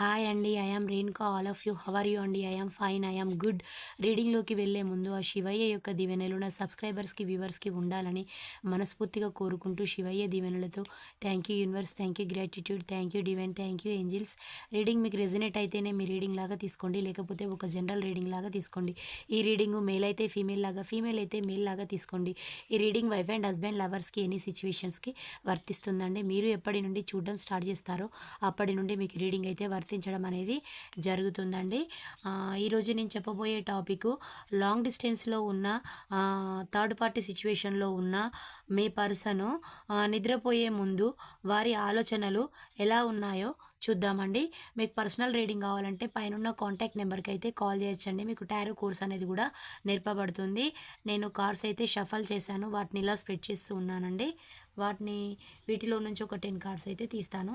Hi అండి I am Renuka all of you. How are you అండి? I am fine I am good. రీడింగ్లోకి వెళ్ళే ముందు ఆ శివయ్య యొక్క దీవెనలు నా సబ్స్క్రైబర్స్కి వ్యూవర్స్కి ఉండాలని మనస్ఫూర్తిగా కోరుకుంటూ శివయ్య దీవెనలతో thank you universe thank you gratitude thank you divine thank you angels reading మీకు రెజినేట్ అయితేనే మీ రీడింగ్ లాగా తీసుకోండి లేకపోతే ఒక జనరల్ రీడింగ్ లాగా తీసుకోండి. ఈ రీడింగ్ మేల్ అయితే ఫీమేల్ లాగా ఫీమేల్ అయితే మేల్ లాగా తీసుకోండి. ఈ రీడింగ్ వైఫ్ అండ్ హస్బెండ్ లవర్స్కి ఎనీ సిచ్యువేషన్స్కి వర్తిస్తుందండి. మీరు ఎప్పటి నుండి చూడడం స్టార్ట్ చేస్తారో అప్పటి నుండి మీకు రీడింగ్ అయితే వర్తించడం అనేది జరుగుతుందండి. ఈరోజు నేను చెప్పబోయే టాపిక్ లాంగ్ డిస్టెన్స్లో ఉన్న థర్డ్ పార్టీ సిచ్యువేషన్లో ఉన్న మీ పర్సను నిద్రపోయే ముందు వారి ఆలోచనలు ఎలా ఉన్నాయో చూద్దామండి. మీకు పర్సనల్ రీడింగ్ కావాలంటే పైన కాంటాక్ట్ నెంబర్కి అయితే కాల్ చేయొచ్చండి. మీకు టారో కోర్స్ అనేది కూడా నేర్పబడుతుంది. నేను కార్డ్స్ అయితే షఫల్ చేశాను. వాటిని ఇలా స్ప్రెడ్ చేస్తూ ఉన్నానండి. వాటిని వీటిలో నుంచి ఒక టెన్ కార్డ్స్ అయితే తీస్తాను.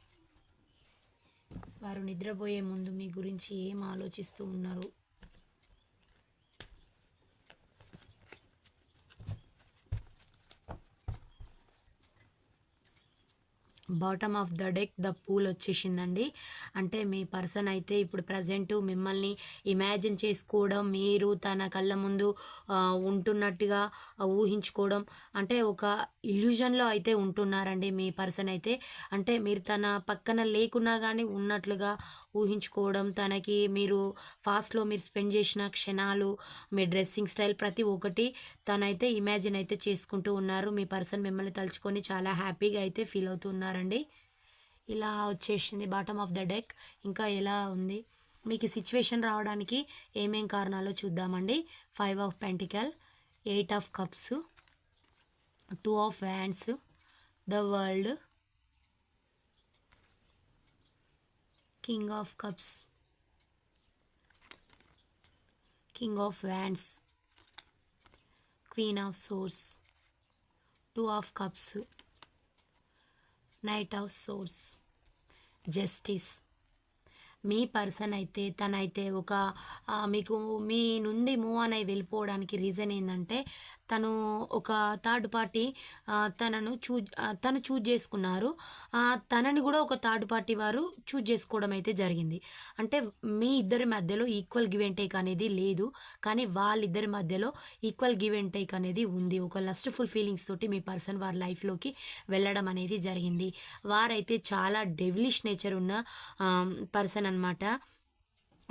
వారు నిద్రపోయే ముందు మీ గురించి ఏం ఆలోచిస్తూ ఉన్నారు? Bottom of the deck the pool వచ్చేసిందండి. అంటే మీ పర్సన్ అయితే ఇప్పుడు ప్రజెంట్ మిమ్మల్ని ఇమాజిన్ చేసుకోవడం మీరు తన కళ్ళ ముందు ఉంటున్నట్టుగా ఊహించుకోవడం అంటే ఒక ఇల్యూజన్లో అయితే ఉంటున్నారండి మీ పర్సన్ అయితే. అంటే మీరు తన పక్కన లేకున్నా కానీ ఉన్నట్లుగా ఊహించుకోవడం తనకి మీరు ఫాస్ట్లో మీరు స్పెండ్ చేసిన క్షణాలు మీ డ్రెస్సింగ్ స్టైల్ ప్రతి ఒక్కటి తనైతే ఇమాజిన్ అయితే చేసుకుంటూ ఉన్నారు. మీ పర్సన్ మిమ్మల్ని తలుచుకొని చాలా హ్యాపీగా అయితే ఫీల్ అవుతున్నారండి ఇలా వచ్చేసింది బాటమ్ ఆఫ్ ద డెక్ ఇంకా ఎలా ఉంది? మీకు సిచ్యువేషన్ రావడానికి ఏమేం కారణాలో చూద్దామండి. Five of pentacle eight of cups two of wands the world king of cups. King of wands. Queen of swords. Two of cups. Knight of swords. Justice. మీ person అయితే తనైతే ఒక మీకు మీ నుండి మూవ్ ఆన్ అయి వెళ్ళిపోవడానికి రీజన్ ఏంటంటే తను ఒక థర్డ్ పార్టీ తనను చూజ్ తను చూజ్ చేసుకున్నారు. తనని కూడా ఒక థర్డ్ పార్టీ వారు చూజ్ చేసుకోవడం అయితే జరిగింది. అంటే మీ ఇద్దరి మధ్యలో ఈక్వల్ గివ్ అండ్ టేక్ అనేది లేదు. కానీ వాళ్ళిద్దరి మధ్యలో ఈక్వల్ గివ్ అండ్ టేక్ అనేది ఉంది. ఒక లస్ట్ఫుల్ ఫీలింగ్స్ తోటి మీ పర్సన్ వారి లైఫ్లోకి వెళ్ళడం అనేది జరిగింది. వారైతే చాలా డెవిలిష్ నేచర్ ఉన్న పర్సన్ అన్నమాట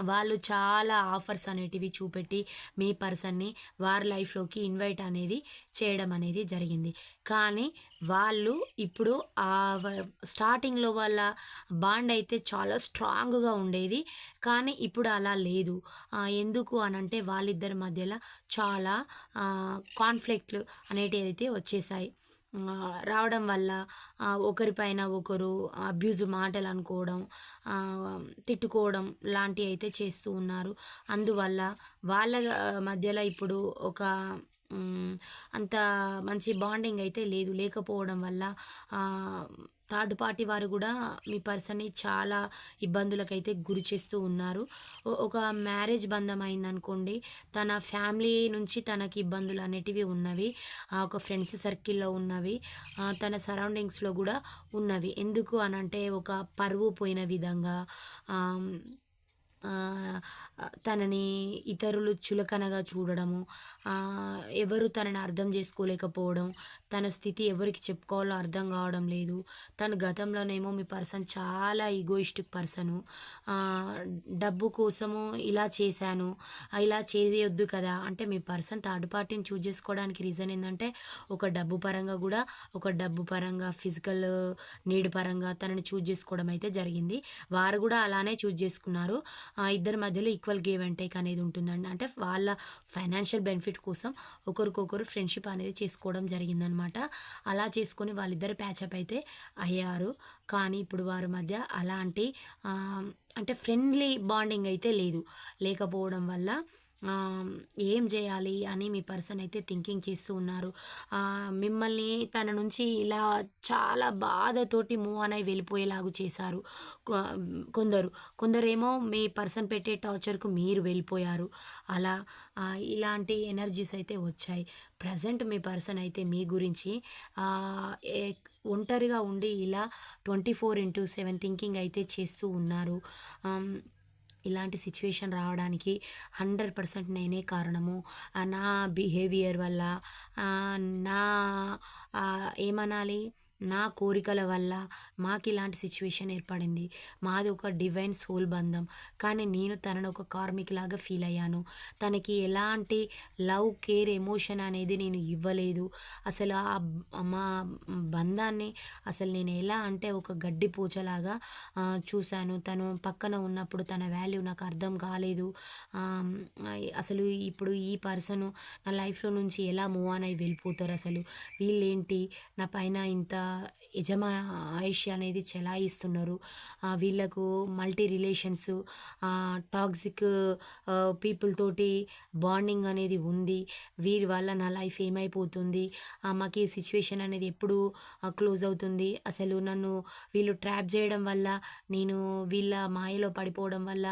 వాళ్ళు చాలా ఆఫర్స్ అనేటివి చూపెట్టి మీ పర్సన్ని వారి లైఫ్లోకి ఇన్వైట్ అనేది చేయడం అనేది జరిగింది. కానీ వాళ్ళు ఇప్పుడు ఆ వ- స్టార్టింగ్లో వాళ్ళ బాండ్ అయితే చాలా స్ట్రాంగ్గా ఉండేది. కానీ ఇప్పుడు అలా లేదు. ఎందుకు అనంటే వాళ్ళిద్దరి మధ్యలో చాలా కాన్ఫ్లిక్ట్లు అనేటివి అయితే వచ్చేసాయి. రావడం వల్ల ఒకరిపైన ఒకరు అబ్యూజ్ మాటలు అనుకోవడం తిట్టుకోవడం లాంటివి అయితే చేస్తూ ఉన్నారు. అందువల్ల వాళ్ళ మధ్యలో ఇప్పుడు ఒక అంత మంచి బాండింగ్ అయితే లేదు. లేకపోవడం వల్ల థర్డ్ పార్టీ వారు కూడా మీ పర్సన్ని చాలా ఇబ్బందులకైతే గురి చేస్తూ ఉన్నారు. ఒక మ్యారేజ్ బంధం అయిందనుకోండి తన ఫ్యామిలీ నుంచి తనకి ఇబ్బందులు అనేటివి ఉన్నవి ఆ, ఒక ఫ్రెండ్స్ సర్కిల్లో ఉన్నవి తన సరౌండింగ్స్లో కూడా ఉన్నవి. ఎందుకు అనంటే ఒక పరువు పోయిన విధంగా తనని ఇతరులు చులకనగా చూడడము ఎవరు తనని అర్థం చేసుకోలేకపోవడం తన స్థితి ఎవరికి చెప్పుకోవాలో అర్థం కావడం లేదు. తను గతంలోనేమో మీ పర్సన్ చాలా ఈగోయిస్టిక్ పర్సను. డబ్బు కోసము ఇలా చేశాను ఇలా చేయొద్దు కదా. అంటే మీ పర్సన్ థర్డ్ పార్టీని చూజ్ చేసుకోవడానికి రీజన్ ఏంటంటే ఒక డబ్బు పరంగా కూడా ఒక డబ్బు పరంగా ఫిజికల్ నీడ్ పరంగా తనని చూజ్ చేసుకోవడం అయితే జరిగింది. వారు కూడా అలానే చూజ్ చేసుకున్నారు. ఇద్దరి మధ్యలో ఈక్వల్ గివ్ అండ్ టేక్ అనేది ఉంటుందండి. అంటే వాళ్ళ ఫైనాన్షియల్ బెనిఫిట్ కోసం ఒకరికొకరు ఫ్రెండ్‌షిప్ అనేది చేసుకోవడం జరిగిందనమాట. అలా చేసుకొని వాళ్ళిద్దరు ప్యాచప్ అయితే అయ్యారు. కానీ ఇప్పుడు వారి మధ్య అలాంటి అంటే ఫ్రెండ్లీ బాండింగ్ అయితే లేదు. లేకపోవడం వల్ల ఏం చేయాలి అని మీ పర్సన్ అయితే థింకింగ్ చేస్తూ ఉన్నారు. మిమ్మల్ని తన నుంచి ఇలా చాలా బాధతోటి మూవ్ అని వెళ్ళిపోయేలాగా చేశారు. కొందరు. కొందరేమో మీ పర్సన్ పెట్టే టార్చర్‌కు మీరు వెళ్ళిపోయారు. అలా ఇలాంటి ఎనర్జీస్ అయితే వచ్చాయి. ప్రజెంట్ మీ పర్సన్ అయితే మీ గురించి ఒంటరిగా ఉండి ఇలా 24/7 థింకింగ్ అయితే చేస్తూ ఉన్నారు. ఇలాంటి సిచ్యువేషన్ రావడానికి 100% నేనే కారణము. నా బిహేవియర్ వల్ల నా ఏమనాలి? నా కోరికల వల్ల మాకు ఇలాంటి సిచ్యువేషన్ ఏర్పడింది. మాది ఒక డివైన్ సోల్ బంధం. కానీ నేను తనను ఒక కార్మికులాగా ఫీల్ అయ్యాను. తనకి ఎలాంటి లవ్, కేర్, ఎమోషన్ అనేది నేను ఇవ్వలేదు. అసలు ఆ మా బంధాన్ని అసలు నేను ఎలా అంటే ఒక గడ్డి పూచలాగా చూశాను. తను పక్కన ఉన్నప్పుడు తన వాల్యూ నాకు అర్థం కాలేదు. అసలు ఇప్పుడు ఈ పర్సన్ నా లైఫ్‌లో నుంచి ఎలా మూవ్ ఆన్ అయి వెళ్ళిపోతారు అసలు వీళ్ళేంటి నా పైన ఇంత యజమా ఆయుష్ అనేది చెలాయిస్తున్నారు. వీళ్ళకు మల్టీ రిలేషన్స్ టాక్సిక్ పీపుల్ తోటి బాండింగ్ అనేది ఉంది. వీరి వల్ల నా లైఫ్ ఏమైపోతుంది? మాకు ఈ సిచ్యువేషన్ అనేది ఎప్పుడు క్లోజ్ అవుతుంది? అసలు నన్ను వీళ్ళు ట్రాప్ చేయడం వల్ల నేను వీళ్ళ మాయలో పడిపోవడం వల్ల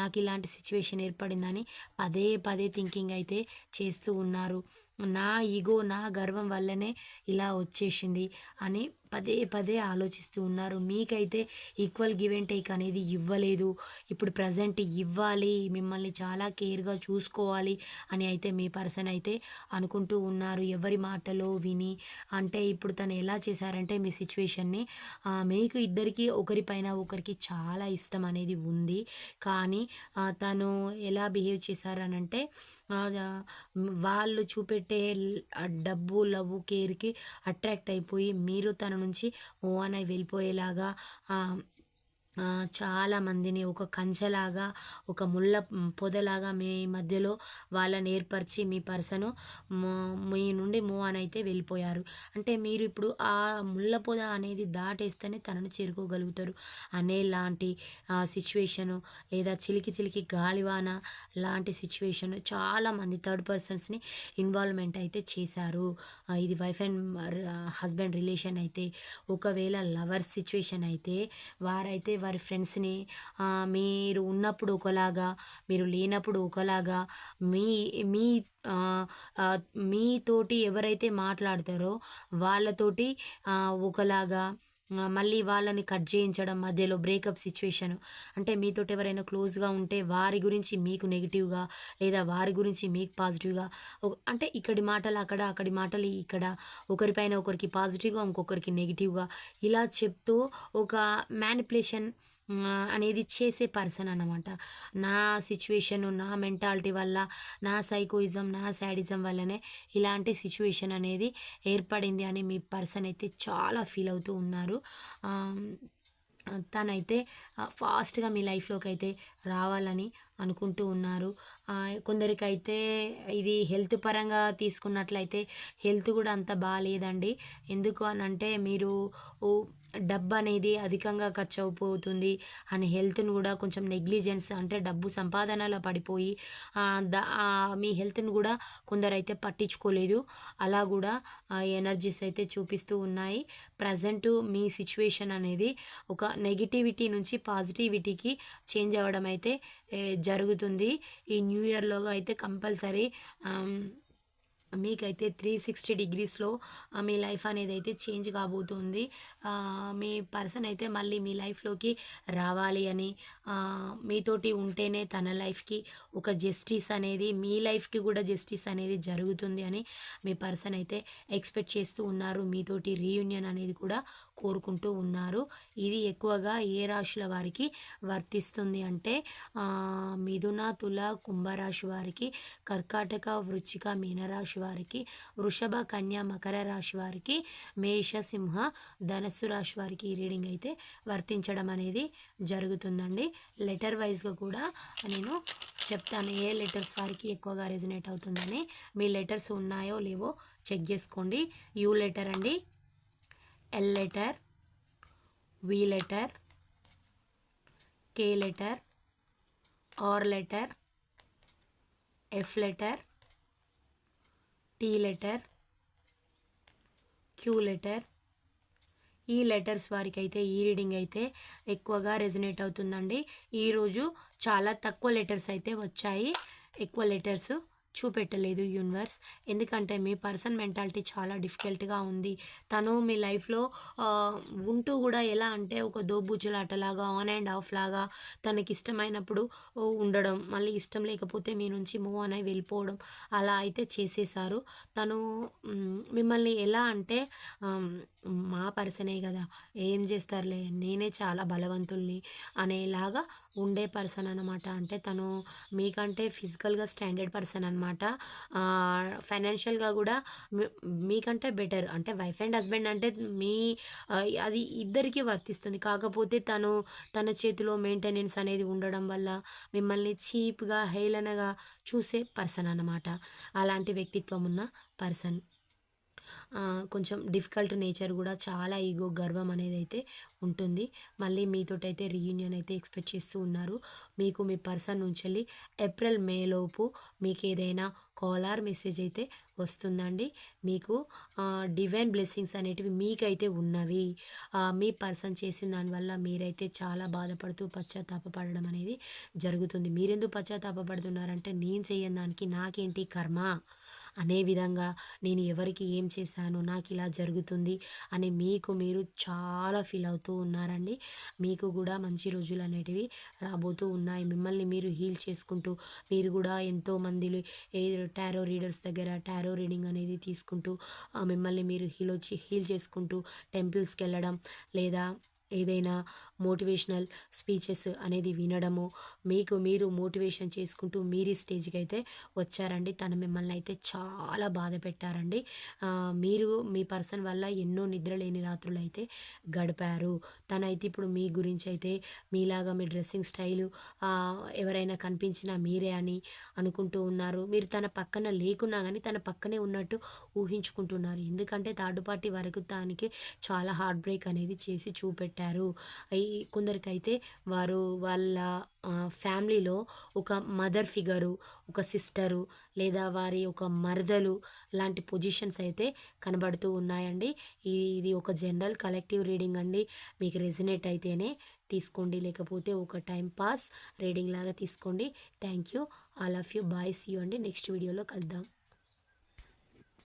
నాకు ఇలాంటి సిచ్యువేషన్ ఏర్పడిందని పదే పదే థింకింగ్ అయితే చేస్తూ ఉన్నారు. నా ఈగో నా గర్వం వల్లనే ఇలా వచ్చేసింది అని పదే పదే ఆలోచిస్తూ ఉన్నారు. మీకైతే ఈక్వల్ గివ్ అండ్ టేక్ అనేది ఇవ్వలేదు. ఇప్పుడు ప్రెజెంట్ ఇవ్వాలి. మిమ్మల్ని చాలా కేర్‌గా చూసుకోవాలి అని అయితే మీ పర్సన్ అయితే అనుకుంటూ ఉన్నారు. ఎవరి మాటలో విని అంటే ఇప్పుడు తను ఎలా చేశారంటే మీ సిచ్యువేషన్ని మీకు ఇద్దరికీ ఒకరిపైన ఒకరికి చాలా ఇష్టం అనేది ఉంది. కానీ తను ఎలా బిహేవ్ చేశారనంటే వాళ్ళు చూపెట్టే డబ్బు, లవ్, కేర్‌కి అట్రాక్ట్ అయిపోయి మీరు తను నుంచి మూవ్ ఆన్ వెళ్ళిపోయేలాగా చాలా మందిని ఒక కంచెలాగా, ఒక ముళ్ళ పొదలాగా మీ మధ్యలో వాళ్ళని ఏర్పరిచి మీ పర్సను మీ నుండి మూవ్ ఆన్ అయితే వెళ్ళిపోయారు. అంటే మీరు ఇప్పుడు ఆ ముళ్ళ పొద అనేది దాటేస్తేనే తనను చేరుకోగలుగుతారు అనేలాంటి లాంటి సిచ్యువేషను లేదా చిలికి చిలికి గాలివాన లాంటి సిట్యుయేషన్ చాలామంది థర్డ్ పర్సన్స్‌ని ఇన్వాల్వ్‌మెంట్ అయితే చేశారు. ఇది వైఫ్ అండ్ హస్బెండ్ రిలేషన్ అయితే ఒకవేళ లవర్ సిచ్యువేషన్ అయితే వారైతే వారి ఫ్రెండ్స్‌ని మీరు ఉన్నప్పుడు ఒకలాగా, మీరు లేనప్పుడు ఒకలాగా మీ మీ మీతోటి ఎవరైతే మాట్లాడతారో వాళ్ళతోటి ఒకలాగా మళ్ళీ వాళ్ళని కట్ చేయించడం మధ్యలో బ్రేకప్ సిచ్యువేషన్ అంటే మీతోటి ఎవరైనా క్లోజ్‌గా ఉంటే వారి గురించి మీకు నెగిటివ్గా లేదా వారి గురించి మీకు పాజిటివ్‌గా అంటే ఇక్కడి మాటలు అక్కడ, అక్కడి మాటలు ఇక్కడ ఒకరిపైన ఒకరికి పాజిటివ్‌గా ఇంకొకరికి నెగిటివ్గా ఇలా చెప్తూ ఒక మ్యానిపులేషన్ అనేది చేసే పర్సన్ అన్నమాట. నా సిచ్యువేషన్ నా మెంటాలిటీ వల్ల, నా సైకోయిజం, నా శాడిజం వల్లనే ఇలాంటి సిచ్యువేషన్ అనేది ఏర్పడింది అని మీ పర్సన్ అయితే చాలా ఫీల్ అవుతూ ఉన్నారు. తనైతే ఫాస్ట్‌గా మీ లైఫ్‌లోకి అయితే రావాలని అనుకుంటూ ఉన్నారు. కొందరికైతే ఇది హెల్త్ పరంగా తీసుకున్నట్లయితే హెల్త్ కూడా అంత బాగాలేదండి ఎందుకు అనంటే మీరు డబ్బు అనేది అధికంగా ఖర్చయిపోతుంది అండ్ హెల్త్‌ని కూడా కొంచెం నెగ్లిజెన్స్ అంటే డబ్బు సంపాదనలో పడిపోయి మీ హెల్త్ను కూడా కొందరైతే పట్టించుకోలేదు. అలా కూడా ఎనర్జీస్ అయితే చూపిస్తూ ఉన్నాయి. ప్రజెంట్ మీ సిచ్యువేషన్ అనేది ఒక నెగటివిటీ నుంచి పాజిటివిటీకి చేంజ్ అవ్వడం అయితే జరుగుతుంది. ఈ న్యూ ఇయర్‌లోగా అయితే కంపల్సరీ మీకైతే త్రీ సిక్స్టీ డిగ్రీస్‌లో మీ లైఫ్ అనేది అయితే చేంజ్ కాబోతుంది. మీ పర్సన్ అయితే మళ్ళీ మీ లైఫ్‌లోకి రావాలి అని మీతోటి ఉంటేనే తన లైఫ్‌కి ఒక జస్టిస్ అనేది మీ లైఫ్‌కి కూడా జస్టిస్ అనేది జరుగుతుంది అని మీ పర్సన్ అయితే ఎక్స్‌పెక్ట్ చేస్తూ ఉన్నారు. మీతోటి రీయూనియన్ అనేది కూడా కోరుకుంటూ ఉన్నారు. ఇది ఎక్కువగా ఏ రాశుల వారికి వర్తిస్తుంది అంటే మిథున, తుల, కుంభరాశి వారికి, కర్కాటక, వృచ్చిక మీనరాశి వారికి, వృషభ, కన్యా మకర రాశి వారికి, మేష, సింహ, ధన ధనస్సు రాశి వారికి ఈ రీడింగ్ అయితే వర్తించడం అనేది జరుగుతుందండి. లెటర్ వైజ్గా కూడా నేను చెప్తాను ఏ లెటర్స్ వారికి ఎక్కువగా రెజినేట్ అవుతుందని. మీ లెటర్స్ ఉన్నాయో లేవో చెక్ చేసుకోండి. యూ లెటర్ అండి L letter V letter K letter R letter F letter T letter Q letter E letters వారికి అయితే ఈ రీడింగ్ అయితే ఎక్కువగా రెజినేట్ అవుతుందండి. ఈరోజు చాలా తక్కువ లెటర్స్ అయితే వచ్చాయి. ఎక్కువ లెటర్స్ చూపెట్టలేదు యూనివర్స్. ఎందుకంటే మీ పర్సన్ మెంటాలిటీ చాలా డిఫికల్ట్గా ఉంది. తను మీ లైఫ్లో ఉంటూ కూడా ఎలా అంటే ఒక దోబుజ్జులాటలాగా ఆన్ అండ్ ఆఫ్ లాగా తనకి ఇష్టమైనప్పుడు ఉండడం మళ్ళీ ఇష్టం లేకపోతే మీ నుంచి మూవ్ అని వెళ్ళిపోవడం అలా అయితే చేసేసారు తను మిమ్మల్ని ఎలా అంటే మా పర్సనే కదా ఏం చేస్తారులే నేనే చాలా బలవంతుల్ని అనేలాగా ఉండే పర్సన్ అనమాట అంటే తను మీకంటే ఫిజికల్గా స్టాండర్డ్ పర్సన్ అనమాట ఫైనాన్షియల్గా కూడా మీకంటే బెటర్. అంటే వైఫ్ అండ్ హస్బెండ్ అంటే మీ అది ఇద్దరికీ వర్తిస్తుంది. కాకపోతే తను తన చేతిలో మెయింటెనెన్స్ అనేది ఉండడం వల్ల మిమ్మల్ని చీప్గా హేళనగా చూసే పర్సన్ అనమాట అలాంటి వ్యక్తిత్వం ఉన్న పర్సన్. కొంచెం డిఫికల్ట్ నేచర్ కూడా చాలా ఈగో గర్వం అనేది అయితే ఉంటుంది. మళ్ళీ మీతోటైతే రీయూనియన్ అయితే ఎక్స్పెక్ట్ చేస్తూ ఉన్నారు. మీకు మీ పర్సన్ నుంచి వెళ్ళి ఏప్రిల్ మే లోపు మీకు ఏదైనా కాల్ ఆర్ మెసేజ్ అయితే వస్తుందండి. మీకు డివైన్ బ్లెస్సింగ్స్ అనేటివి మీకైతే ఉన్నవి. మీ పర్సన్ చేసిన దానివల్ల మీరైతే చాలా బాధపడుతూ పశ్చాత్తాపడడం అనేది జరుగుతుంది. మీరెందుకు పశ్చాత్తాపడుతున్నారంటే నేను చేయని దానికి నాకేంటి కర్మ? అనే విధంగా నేను ఎవరికి ఏం చేశాను నాకు ఇలా జరుగుతుంది అని మీకు మీరు చాలా ఫీల్ అవుతూ ఉన్నారండి. మీకు కూడా మంచి రోజులు అనేటివి రాబోతూ ఉన్నాయి. మిమ్మల్ని మీరు హీల్ చేసుకుంటూ మీరు కూడా ఎంతో మంది ఏ టారో రీడర్స్ దగ్గర టారో రీడింగ్ అనేది తీసుకుంటూ మిమ్మల్ని మీరు హీల్ వచ్చి హీల్ చేసుకుంటూ టెంపుల్స్కి వెళ్ళడం లేదా ఏదైనా మోటివేషనల్ స్పీచెస్ అనేది వినడము మీకు మీరు మోటివేషన్ చేసుకుంటూ మీరు స్టేజ్కి అయితే వచ్చారండి. తను మిమ్మల్ని అయితే చాలా బాధ పెట్టారండి. మీరు మీ పర్సన్ వల్ల ఎన్నో నిద్ర లేని రాత్రులు అయితే గడిపారు. తనైతే ఇప్పుడు మీ గురించి అయితే మీలాగా మీ డ్రెస్సింగ్ స్టైలు ఎవరైనా కనిపించినా మీరే అని అనుకుంటూ ఉన్నారు. మీరు తన పక్కన లేకున్నా కానీ తన పక్కనే ఉన్నట్టు ఊహించుకుంటున్నారు. ఎందుకంటే థర్డ్ పార్టీ వరకు దానికి చాలా హార్ట్ బ్రేక్ అనేది చేసి చూపెట్టారు. ఈ కొందరికైతే వారు వాళ్ళ ఫ్యామిలీలో ఒక మదర్ ఫిగరు ఒక సిస్టరు లేదా వారి ఒక మరదలు లాంటి పొజిషన్స్ అయితే కనబడుతూ ఉన్నాయండి. ఇది ఒక జనరల్ కలెక్టివ్ రీడింగ్ అండి. మీకు రెజినేట్ అయితేనే తీసుకోండి. లేకపోతే ఒక టైం పాస్ రీడింగ్ లాగా తీసుకోండి. Thank you. All of you. Bye. See you అండి. నెక్స్ట్ వీడియోలో కలుద్దాం.